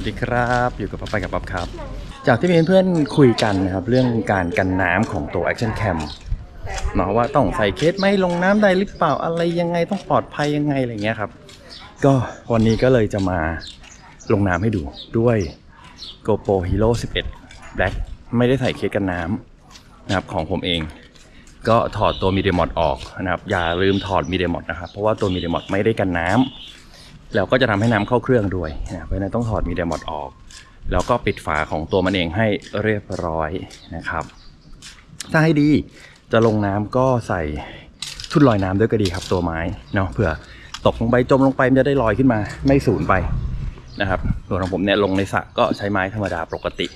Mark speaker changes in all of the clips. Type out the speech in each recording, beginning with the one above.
Speaker 1: วัสดีครับ อยู่กับป๊อปไปกับป๊อปครับ จากที่มีเพื่อนๆคุยกันนะครับ เรื่องการกันน้ำของตัว Action Cam เนาะว่าต้องใส่เคสไม่ลงน้ำได้หรือเปล่าอะไรยังไงต้องปลอดภัยยังไงอะไรเงี้ยครับ ก็วันนี้ก็เลยจะมาลงน้ำให้ดูด้วย GoPro Hero 11 Black ไม่ได้ใส่เคสกันน้ำนะครับของผมเอง ก็ถอดตัวมีเดมอดออกนะครับอย่าลืมถอดมีเดมอดนะครับเพราะว่าตัวมีเดมอดไม่ได้กันน้ำ แล้วก็จะทำให้น้ำเข้าเครื่องด้วยนะเพราะฉะนั้นต้องถอดมีเดมอดออก แล้วก็ปิดฝาของตัวมันเองให้เรียบร้อยนะครับ ถ้าให้ดีจะลงน้ำก็ใส่ชุดลอยน้ำด้วยก็ดีครับตัวไม้เนาะเผื่อตกลงไปจมลงไปมันจะได้ลอยขึ้นมาไม่สูญไปนะครับส่วนของผมเนี่ยลงในสระก็ใช้ไม้ธรรมดาปกติ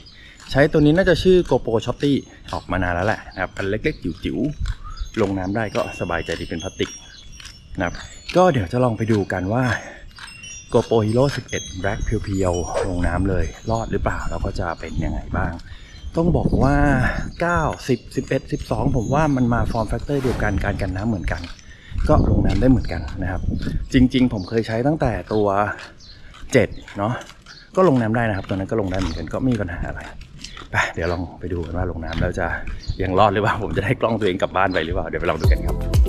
Speaker 1: ใช้ตัวนี้น่าจะชื่อ GoPro s h o t t y ออกมานานแล้วแหละนะครับอันเล็กๆจิ๋วๆลงน้ำได้ก็สบายใจดีเป็นพลาสติกนะครับก็เดี๋ยวจะลองไปดูกันว่า GoPro Hero 11 Black เพียวๆลงน้ำเลย รอดหรือเปล่า แล้วก็จะเป็นยังไงบ้าง ต้องบอกว่า 9 10 11 12 ผมว่ามันมาฟอร์มแฟกเตอร์เดียวกันการกันน้ำเหมือนกัน ก็ลงน้ำได้เหมือนกันนะครับ จริง ๆ ผมเคยใช้ตั้งแต่ตัว 7 เนาะก็ลงน้ำได้นะครับ ตัวนั้นก็ลงได้เหมือนกันก็ไม่มีปัญหาอะไรไปเดี๋ยวลองไปดูกันว่าลงน้ำแล้วจะยังรอดหรือเปล่า ผมจะได้กล้องตัวเองกลับบ้านไปหรือเปล่า เดี๋ยวไปลองดูกันครับ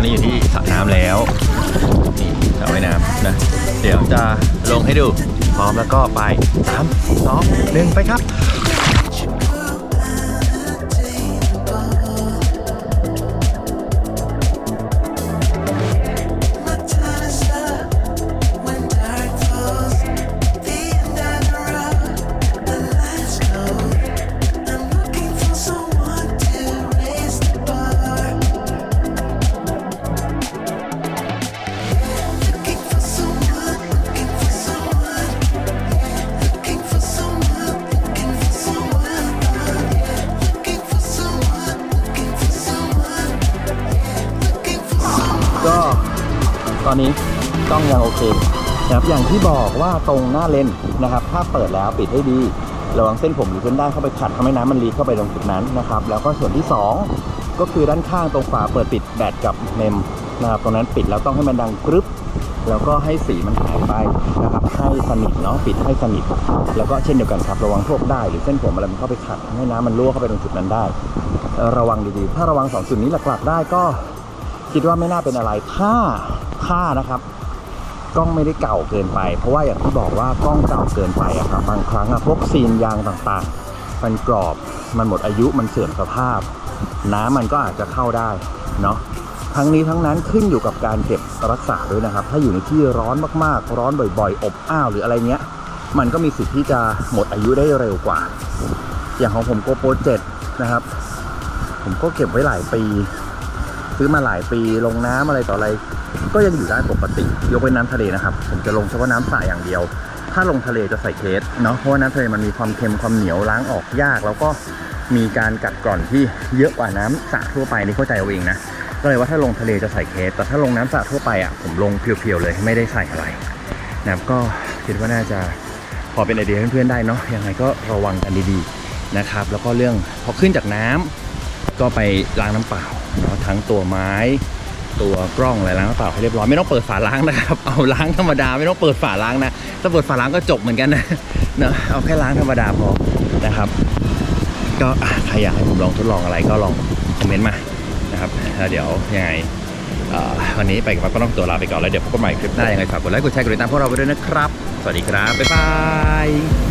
Speaker 1: อาละครับตอนนี้อยู่ที่สระน้ำแล้วนี่สระว่ายน้ำนะเดี๋ยวจะลงให้ดูพร้อมแล้วก็ไปสามสองหนึ่งไปครับ ก็ตอนนี้กล้องยังโอเคนะครับอย่างที่บอกว่าตรงหน้าเลนนะครับ ถ้าเปิดแล้วปิดให้ดีระวังเส้นผมหรือเส้นได้านเข้าไปขัดทำให้น้ำมันลีเข้าไปตรงจุดนั้นนะครับ แล้วก็ส่วนที่ 2 ก็คือด้านข้างตรงฝาเปิดปิดแบตกับเมมนะครับตรงนั้นปิดแล้วต้องให้มันดังกรึบแล้วก็ให้สีมันหายไปนะครับ ให้สนิทเนาะปิดให้สนิท แล้วก็เช่นเดียวกันครับ ระวังพวกได้หรือเส้นผมอะไรมันเข้าไปขัดทำให้น้ำมันรั่วเข้าไปตรงจุดนั้นได้ ระวังดีๆ ถ้าระวังสองจุดนี้หลักๆได้ก็ คิดว่าไม่น่าเป็นอะไรถ้าถ้านะครับกล้องไม่ได้เก่าเกินไป เพราะว่าอย่างที่บอกว่ากล้องเก่าเกินไปอะครับบางครั้งอะพวกซีนยางต่างๆ มันกรอบมันหมดอายุมันเสื่อมสภาพ น้ำมันก็อาจจะเข้าได้เนาะทั้งนี้ทั้งนั้นขึ้นอยู่กับการเก็บรักษาด้วยนะครับ ถ้าอยู่ในที่ร้อนมากๆ ร้อนบ่อยๆ อบอ้าวหรืออะไรเงี้ย มันก็มีสิทธิ์ที่จะหมดอายุได้เร็วกว่า อย่างของผมโกโปร7นะครับ ผมก็เก็บไว้หลายปี ซื้อมาหลายปีลงน้ำอะไรต่ออะไร ก็ยังอยู่ได้ปกติ ยกเว้นน้ำทะเลนะครับ ผมจะลงเฉพาะน้ำสระอย่างเดียว ถ้าลงทะเลจะใส่เคสเนาะเพราะว่าน้ำทะเลมันมีความเค็มความเหนียวล้างออกยาก แล้วก็มีการกัดกร่อนที่เยอะกว่าน้ำสระทั่วไปนี่เข้าใจเอาเองนะก็เลยว่าถ้าลงทะเลจะใส่เคสแต่ถ้าลงน้ำสระทั่วไปอะผมลงเพียวๆเลยไม่ได้ใส่อะไรนะครับก็คิดว่าน่าจะพอเป็นไอเดียเพื่อนๆได้เนาะยังไงก็ระวังกันดีๆนะครับ แล้วก็เรื่องพอขึ้นจากน้ำก็ไปล้างน้ำเปล่าเทั้งตัวไม้ตัวกล้องอะไรล้างน้ำเปล่าให้เรียบร้อยไม่ต้องเปิดฝาล้างนะครับ เอาล้างธรรมดาไม่ต้องเปิดฝาล้างนะถ้าเปิดฝาล้างก็จบเหมือนกันนะเนาะเอาแค่ล้างธรรมดาพอนะครับ ก็ใครอยากให้ผมลองทดลองอะไรก็ลองคอมเมนต์มานะครับแล้วเดี๋ยวยังไงวันนี้ไปกับปั๊บก็ต้องตัวลาไปก่อนแล้วเดี๋ยวพบกันใหม่คลิปหน้ายังไงฝากกดไลค์กดแชร์กดติดตามพวกเราไปด้วยนะครับ สวัสดีครับ บ๊ายบาย